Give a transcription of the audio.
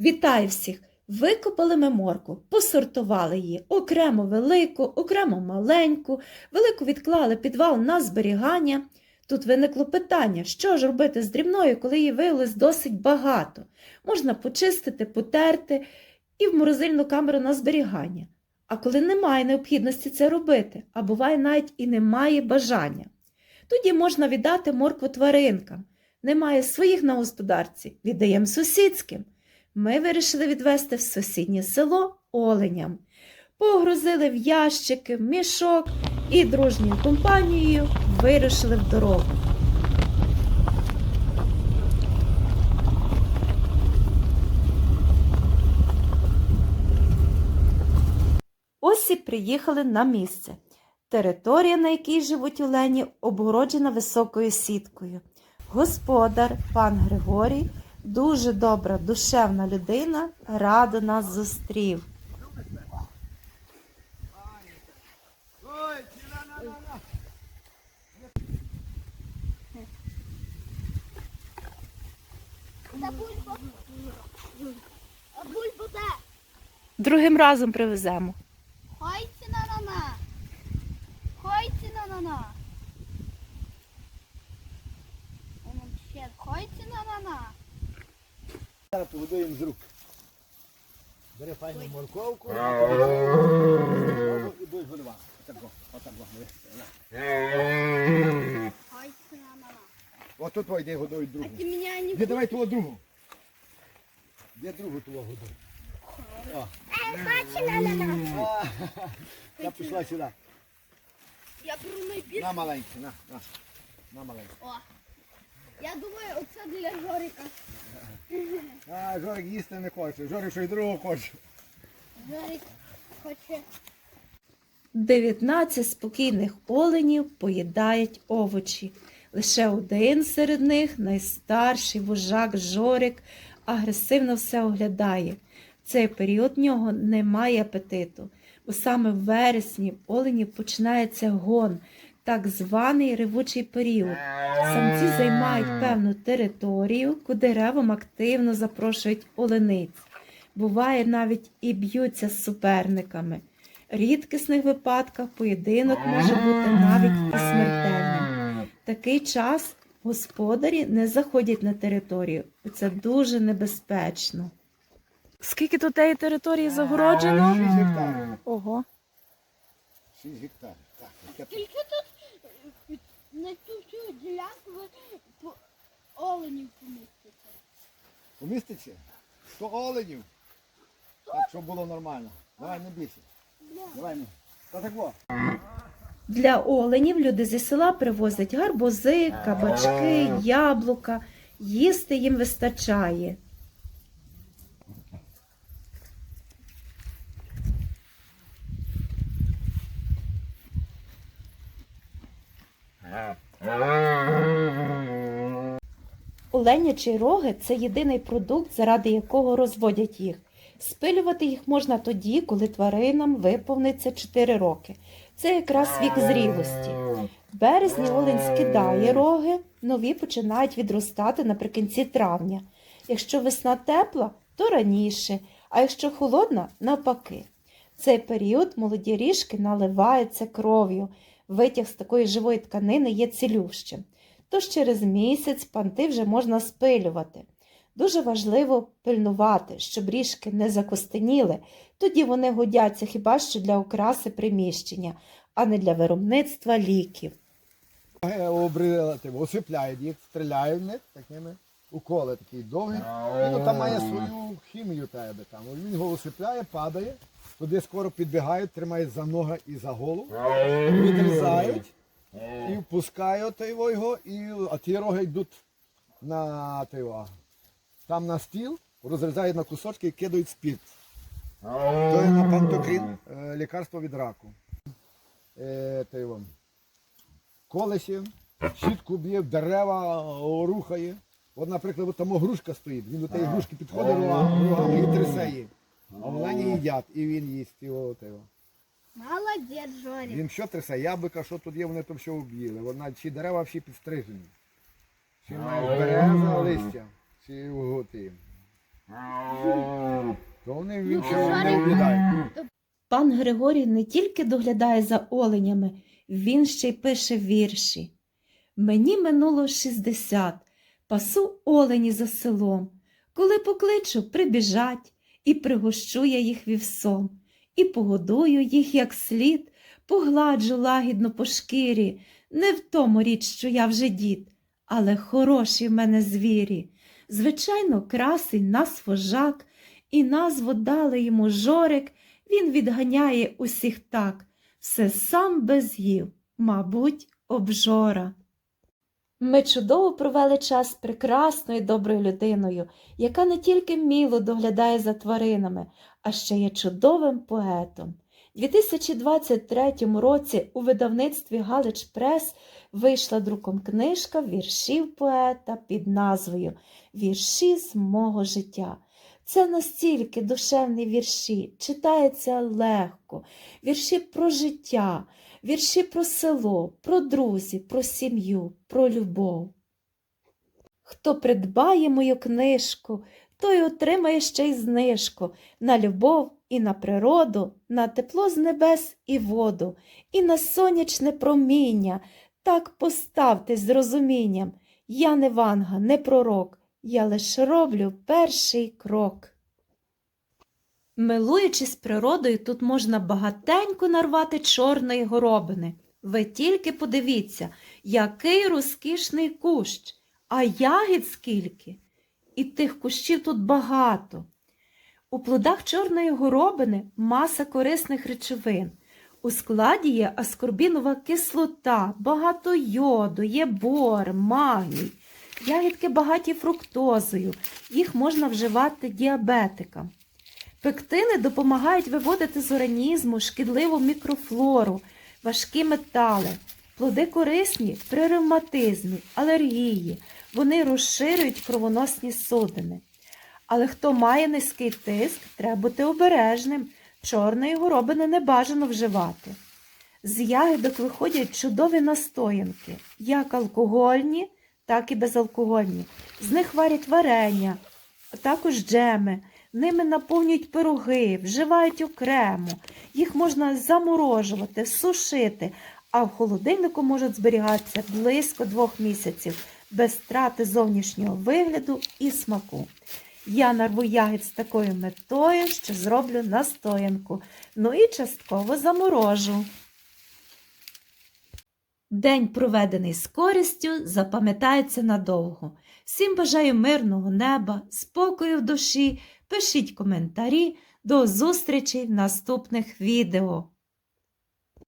Вітаю всіх! Викопали ми морку, посортували її окремо велику, окремо маленьку, велику відклали підвал на зберігання. Тут виникло питання, що ж робити з дрібною, коли її виявилось досить багато. Можна почистити, потерти і в морозильну камеру на зберігання. А коли немає необхідності це робити, а буває навіть і немає бажання, тоді можна віддати моркву тваринкам. Немає своїх на господарці, віддаємо сусідським. Ми вирішили відвести в сусіднє село оленям. Погрузили в ящики, в мішок і дружньою компанією вирушили в дорогу. Ось і приїхали на місце. Територія, на якій живуть олені, обгороджена високою сіткою. Господар, пан Григорій, дуже добра, душевна людина, радо нас зустрів. Другим разом привеземо. Хойці на нана. Хойці на нана. Воно ще хойці на нана. Зараз погодуємо з рук. Бери файну морковку. І будеш годувати. Отако, отако. На тут йде годують другу. А ти мене не Де давай того другу. Де другу того годуй. Я пішла сюди. Я беру найбільше. На маленький, на, на. На маленький. О. Я думаю, оце для Жорика. А, Жорик їсти не хоче. Жорик щось другого хоче. Жорик хоче. 19 спокійних оленів поїдають овочі. Лише один серед них, найстарший вожак Жорик, агресивно все оглядає. В цей період в нього немає апетиту, бо саме в вересні в оленів починається гон, так званий ревучий період. Самці займають певну територію, куди ревом активно запрошують олениць. Буває навіть і б'ються з суперниками. В рідкісних випадках поєдинок може бути навіть і смертельним. В такий час господарі не заходять на територію. і Це дуже небезпечно. Скільки тут тієї території Шість гектарів. Ого. Шість гектарів. Так, яке Тільки тут на цю всю ділянку ви оленів помістите. Поміститься? Сто оленів. Так, щоб було нормально. Давай, не бійся. Давай, не. Та так во. Для оленів люди зі села привозять гарбузи, кабачки, яблука. Їсти їм вистачає. Оленячі роги це єдиний продукт, заради якого розводять їх. Спилювати їх можна тоді, коли тваринам виповниться 4 роки. Це якраз вік зрілості. В березні олень скидає роги, нові починають відростати наприкінці травня. Якщо весна тепла, то раніше, а якщо холодна навпаки. В цей період молоді ріжки наливаються кров'ю. Витяг з такої живої тканини є цілющим. Тож через місяць панти вже можна спилювати. Дуже важливо пильнувати, щоб ріжки не закостеніли, тоді вони годяться хіба що для окраси приміщення, а не для виробництва ліків. Е, типу, Осипляють їх, стріляють в них такими. Уколи такі довгі. І ну, там має свою хімію тебе там. Він його осипляє, падає, туди скоро підбігають, тримають за ноги і за голову, відрізають і впускають його, і, а ті роги йдуть на той, там на стіл, розрізають на кусочки і кидають спірт. То є на пантокрін, е, лікарство від раку. Е, колесі, щітку б'є, дерева рухає. От, наприклад, от там о, грушка стоїть, він до тієї грушки підходить рога- рогами і трясе її. А олені їдять, і він їсть його. Молодець, Жорик. Він що трясе, яблука, що тут є, вони то все об'їли. Вона, всі дерева всі підстрижені. Всі мають береза, листя, всі готи. То вони він Ну, ще не Шарик- Пан Григорій не тільки доглядає за оленями, він ще й пише вірші. Мені минуло шістдесят, пасу олені за селом. Коли покличу, прибіжать, і пригощу я їх вівсом, і погодую їх як слід, погладжу лагідно по шкірі. Не в тому річ, що я вже дід, але хороші в мене звірі. Звичайно, красий нас вожак, і назву дали йому жорик. Він відганяє усіх так, все сам без їв, мабуть, обжора. Ми чудово провели час з прекрасною доброю людиною, яка не тільки міло доглядає за тваринами, а ще є чудовим поетом. У 2023 році у видавництві Галич Прес вийшла друком книжка віршів поета під назвою Вірші з мого життя. Це настільки душевні вірші, читається легко, вірші про життя, вірші про село, про друзів, про сім'ю, про любов. Хто придбає мою книжку, той отримає ще й знижку на любов і на природу, на тепло з небес і воду, і на сонячне проміння. Так поставтесь з розумінням. Я не ванга, не пророк, я лише роблю перший крок. Милуючись природою, тут можна багатенько нарвати чорної горобини. Ви тільки подивіться, який розкішний кущ, а ягід скільки. І тих кущів тут багато. У плодах чорної горобини маса корисних речовин. У складі є аскорбінова кислота, багато йоду, є бор, магній. Ягідки багаті фруктозою, їх можна вживати діабетикам. Пектини допомагають виводити з організму шкідливу мікрофлору, важкі метали. Плоди корисні при ревматизмі, алергії. Вони розширюють кровоносні судини. Але хто має низький тиск, треба бути обережним. Чорної горобини не бажано вживати. З ягідок виходять чудові настоянки, як алкогольні, так і безалкогольні. З них варять варення, також джеми. Ними наповнюють пироги, вживають окремо. Їх можна заморожувати, сушити, а в холодильнику можуть зберігатися близько двох місяців без страти зовнішнього вигляду і смаку. Я нарву ягід з такою метою, що зроблю настоянку, ну і частково заморожу. День, проведений з користю, запам'ятається надовго. Всім бажаю мирного неба, спокою в душі. Пишіть коментарі. До зустрічі в наступних відео.